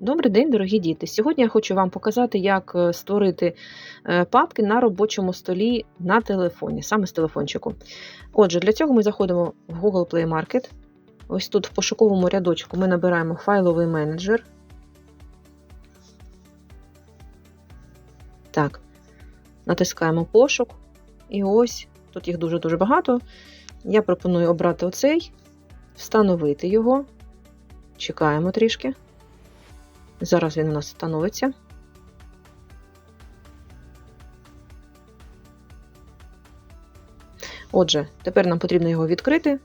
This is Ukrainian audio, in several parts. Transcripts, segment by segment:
Добрий день, дорогі діти! Сьогодні я хочу вам показати, як е, створити е, папки на робочому столі на телефоні, саме з телефончику. Отже, для цього ми заходимо в Google Play Market. Ось тут в пошуковому рядочку ми набираємо файловий менеджер. Так, натискаємо пошук. І ось тут їх дуже-дуже багато. Я пропоную обрати оцей, встановити його. Чекаємо трішки. Зараз він у нас становиться. Отже, тепер нам потрібно його відкрити,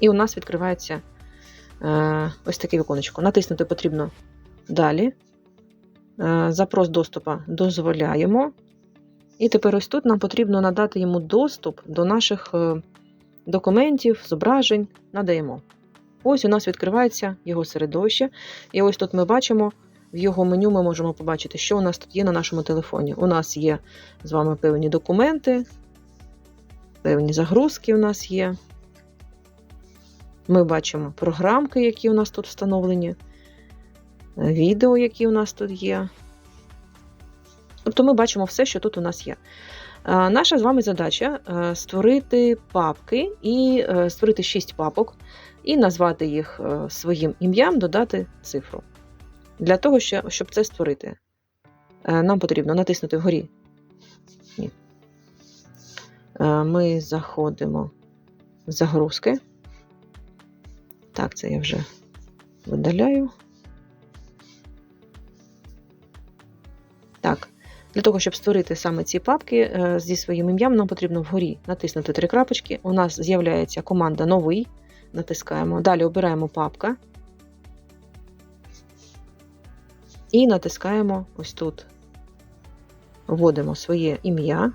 і у нас відкривається е, ось таке віконечко. Натиснути потрібно далі. Е, запрос доступу дозволяємо. І тепер ось тут нам потрібно надати йому доступ до наших е, документів, зображень. Надаємо. Ось у нас відкривається його середовище. І ось тут ми бачимо, в його меню ми можемо побачити, що у нас тут є на нашому телефоні. У нас є з вами певні документи, певні загрузки у нас є. Ми бачимо програмки, які у нас тут встановлені, відео, які у нас тут є. Тобто ми бачимо все, що тут у нас є. Наша з вами задача створити папки і створити 6 папок і назвати їх своїм ім'ям, додати цифру. Для того, щоб це створити, нам потрібно натиснути вгорі. Ні. Ми заходимо в загрузки. Так, це я вже видаляю. Так, для того, щоб створити саме ці папки зі своїм ім'ям, нам потрібно вгорі натиснути три крапочки. У нас з'являється команда Новий. Натискаємо. Далі обираємо папка. І натискаємо ось тут. Вводимо своє ім'я,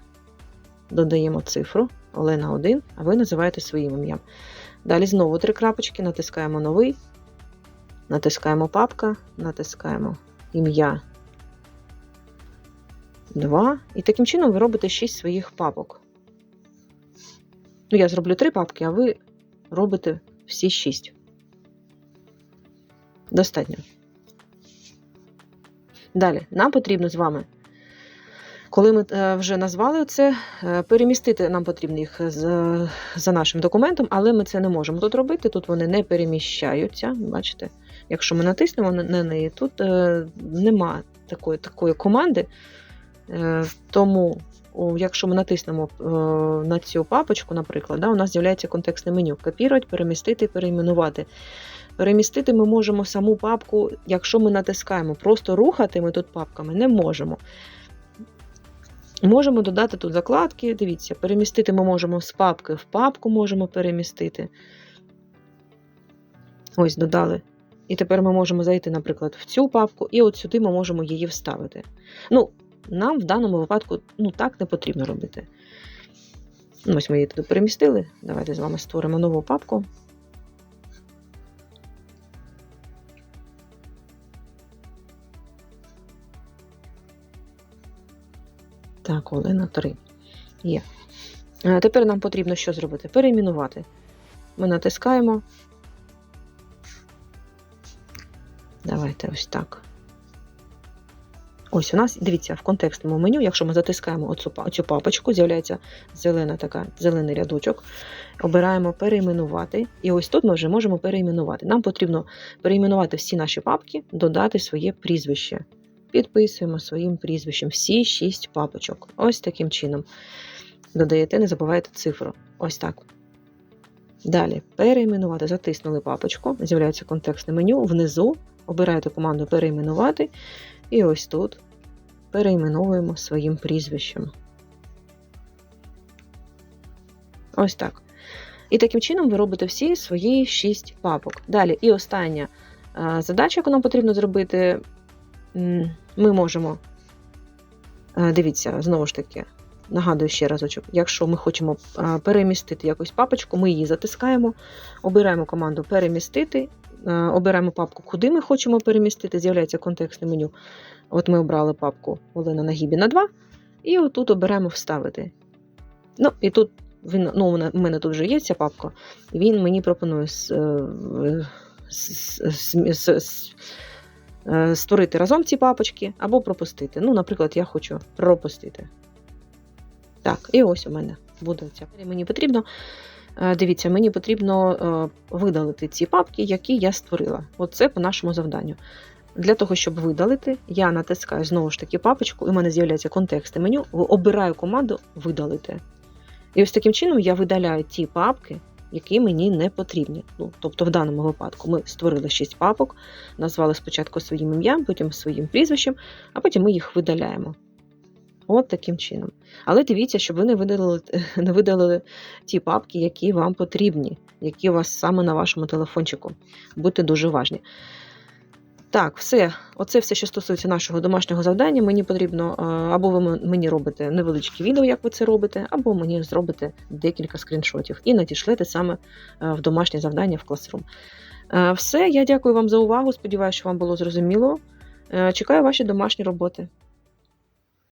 додаємо цифру Олена 1, а ви називаєте своїм ім'ям. Далі знову три крапочки, натискаємо новий, натискаємо папка, натискаємо ім'я 2. І таким чином ви робите 6 своїх папок. Ну, я зроблю три папки, а ви робите всі 6. Достатньо. Далі, нам потрібно з вами, коли ми е, вже назвали це, е, перемістити нам потрібно їх за, за нашим документом, але ми це не можемо тут робити. Тут вони не переміщаються. Бачите? Якщо ми натиснемо на неї, тут е, нема такої, такої команди. Е, тому, якщо ми натиснемо е, на цю папочку, наприклад, да, у нас з'являється контекстне меню: копірувати, перемістити, перейменувати. Перемістити ми можемо саму папку, якщо ми натискаємо. Просто рухати ми тут папками не можемо. Можемо додати тут закладки. Дивіться, перемістити ми можемо з папки в папку можемо перемістити. Ось, додали. І тепер ми можемо зайти, наприклад, в цю папку, і от сюди ми можемо її вставити. Ну, нам в даному випадку ну, так не потрібно робити. Ось ми її туди перемістили. Давайте з вами створимо нову папку. Так, Олена 3. Є. Тепер нам потрібно що зробити? Перейменувати. Ми натискаємо. Давайте ось так. Ось у нас, дивіться, в контекстному меню, якщо ми затискаємо оцю, оцю папочку, з'являється зелена така, зелений рядочок. Обираємо перейменувати. І ось тут ми вже можемо перейменувати. Нам потрібно перейменувати всі наші папки, додати своє прізвище. Підписуємо своїм прізвищем всі шість папочок. Ось таким чином. Додаєте, не забувайте цифру. Ось так. Далі перейменувати. Затиснули папочку, з'являється контекстне меню. Внизу обираєте команду перейменувати. І ось тут перейменовуємо своїм прізвищем. Ось так. І таким чином ви робите всі свої шість папок. Далі, і остання задача, яку нам потрібно зробити, ми можемо, дивіться, знову ж таки, нагадую ще разочок, якщо ми хочемо перемістити якусь папочку, ми її затискаємо, обираємо команду перемістити Е, обираємо папку, куди ми хочемо перемістити, з'являється контекстне меню. От ми обрали папку Олена Нагібіна 2, і отут оберемо Вставити. Ну, і тут він, ну, У мене тут вже є ця папка, він мені пропонує е, е, створити разом ці папочки або пропустити. Ну, наприклад, я хочу пропустити. Так, і ось у мене буде ця. Мені потрібно, е, дивіться, мені потрібно е, видалити ці папки, які я створила. Оце по нашому завданню. Для того, щоб видалити, я натискаю знову ж таки папочку, і в мене з'являється контекстне меню, обираю команду видалити. І ось таким чином я видаляю ті папки, які мені не потрібні. Ну, тобто, в даному випадку ми створили 6 папок, назвали спочатку своїм ім'ям, потім своїм прізвищем, а потім ми їх видаляємо. От таким чином. Але дивіться, щоб ви не видалили, не видалили ті папки, які вам потрібні, які у вас саме на вашому телефончику. Будьте дуже уважні. Так, все. Оце все, що стосується нашого домашнього завдання. Мені потрібно, е, або ви мені робите невеличке відео, як ви це робите, або мені зробите декілька скріншотів і надішлете саме е, в домашнє завдання в Classroom. Е, Все, я дякую вам за увагу. Сподіваюся, що вам було зрозуміло. Чекаю ваші домашні роботи.